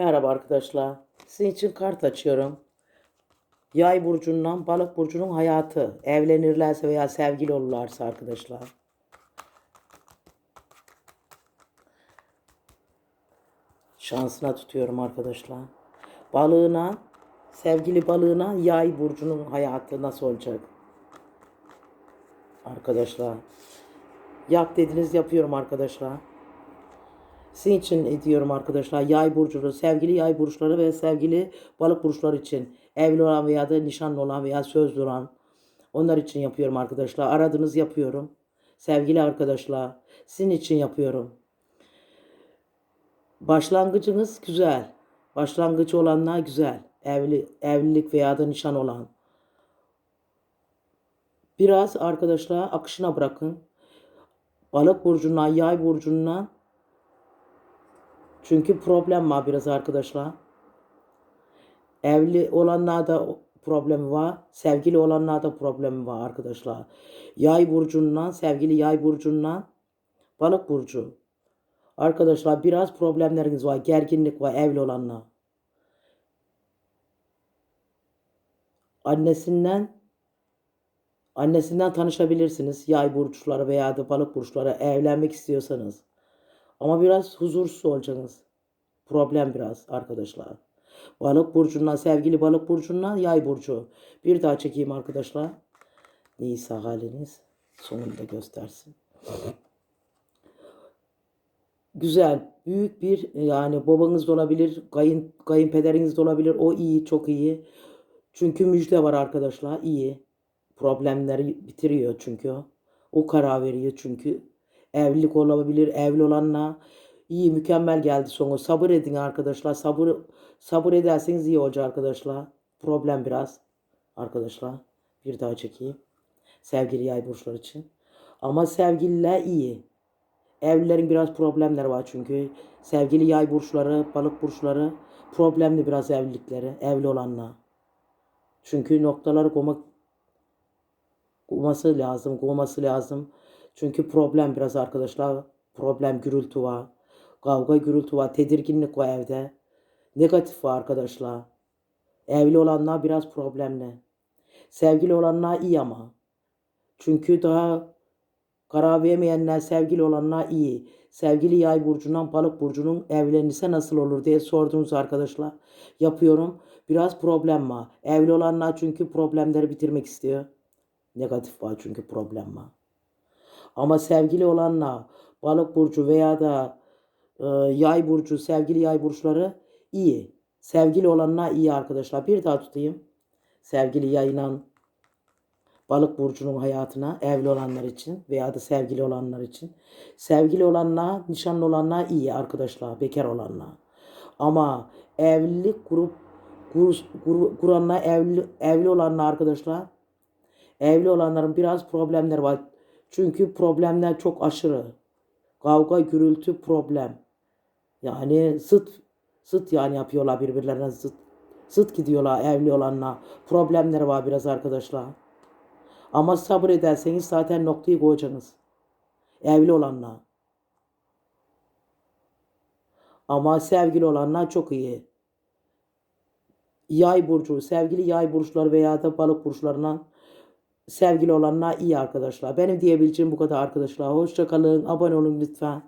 Merhaba arkadaşlar. Sizin için kart açıyorum. Yay burcundan balık burcunun hayatı. Evlenirlerse veya sevgili olurlarsa arkadaşlar. Şansına tutuyorum arkadaşlar. Balığına, sevgili balığına yay burcunun hayatı nasıl olacak? Arkadaşlar. Yap dediniz yapıyorum arkadaşlar. Sizin için ediyorum arkadaşlar. Yay burcu, sevgili yay burçları ve sevgili balık burçları için. Evli olan veya da nişanlı olan veya sözlü olan. Onlar için yapıyorum arkadaşlar. Aradınız yapıyorum. Sevgili arkadaşlar. Sizin için yapıyorum. Başlangıcınız güzel. Başlangıcı olanlar güzel. Evli, evlilik veya da nişan olan. Biraz arkadaşlar akışına bırakın. Balık burcundan, yay burcundan çünkü problem var biraz arkadaşlar. Evli olanlarda problemi var. Sevgili olanlarda problemi var arkadaşlar. Yay burcundan, sevgili yay burcundan balık burcu. Arkadaşlar biraz problemleriniz var. Gerginlik var evli olanla. Annesinden annesinden tanışabilirsiniz. Yay burçları veya da balık burçları evlenmek istiyorsanız. Ama biraz huzursuz olacaksınız. Problem biraz arkadaşlar. Balık burcundan, sevgili balık burcundan yay burcu. Bir daha çekeyim arkadaşlar. Neyse haliniz sonunda göstersin. Güzel, büyük bir yani babanız da olabilir, kayın, kayınpederiniz de olabilir. O iyi, çok iyi. Çünkü müjde var arkadaşlar, iyi. Problemleri bitiriyor çünkü o. Karar veriyor çünkü. Evlilik olabilir, evli olanla iyi, mükemmel geldi sonu. Sabır edin arkadaşlar. Sabır sabır ederseniz iyi olacak arkadaşlar. Problem biraz arkadaşlar. Bir daha çekeyim. Sevgili yay burçlar için. Ama sevgililer iyi. Evlilerin biraz problemleri var çünkü. Sevgili yay burçları, balık burçları problemli biraz evlilikleri, evli olanla. Çünkü noktaları koymak koyması lazım, koyması lazım. Çünkü problem biraz arkadaşlar. Problem gürültü var. Kavga gürültü var. Tedirginlik var evde. Negatif var arkadaşlar. Evli olanlar biraz problemli. Sevgili olanlar iyi ama. Çünkü daha karar vermeyenler sevgili olanlar iyi. Sevgili yay burcundan balık burcunun evlenirse nasıl olur diye sordunuz arkadaşlar. Yapıyorum. Biraz problem var. Evli olanlar çünkü problemleri bitirmek istiyor. Negatif var çünkü problem var. Ama sevgili olanla balık burcu veya da e, yay burcu, sevgili yay burçları iyi. Sevgili olanlar iyi arkadaşlar. Bir daha tutayım. Sevgili yayınan balık burcunun hayatına evli olanlar için veya da sevgili olanlar için. Sevgili olanlar, nişanlı olanlar iyi arkadaşlar. Bekar olanlar. Ama evlilik kurup kur, kur, kuranlar evli, evli olanlar arkadaşlar. Evli olanların biraz problemleri var. Çünkü problemler çok aşırı. Kavga, gürültü, problem. Yani zıt, zıt yani yapıyorlar birbirlerine zıt. Zıt gidiyorlar evli olanla. Problemleri var biraz arkadaşlar. Ama sabır ederseniz zaten noktayı koyacaksınız. Evli olanla. Ama sevgili olanlar çok iyi. Yay burcu, sevgili yay burçları veya da balık burçlarından sevgili olanlar iyi arkadaşlar. Benim diyebileceğim bu kadar arkadaşlar. Hoşçakalın. Abone olun lütfen.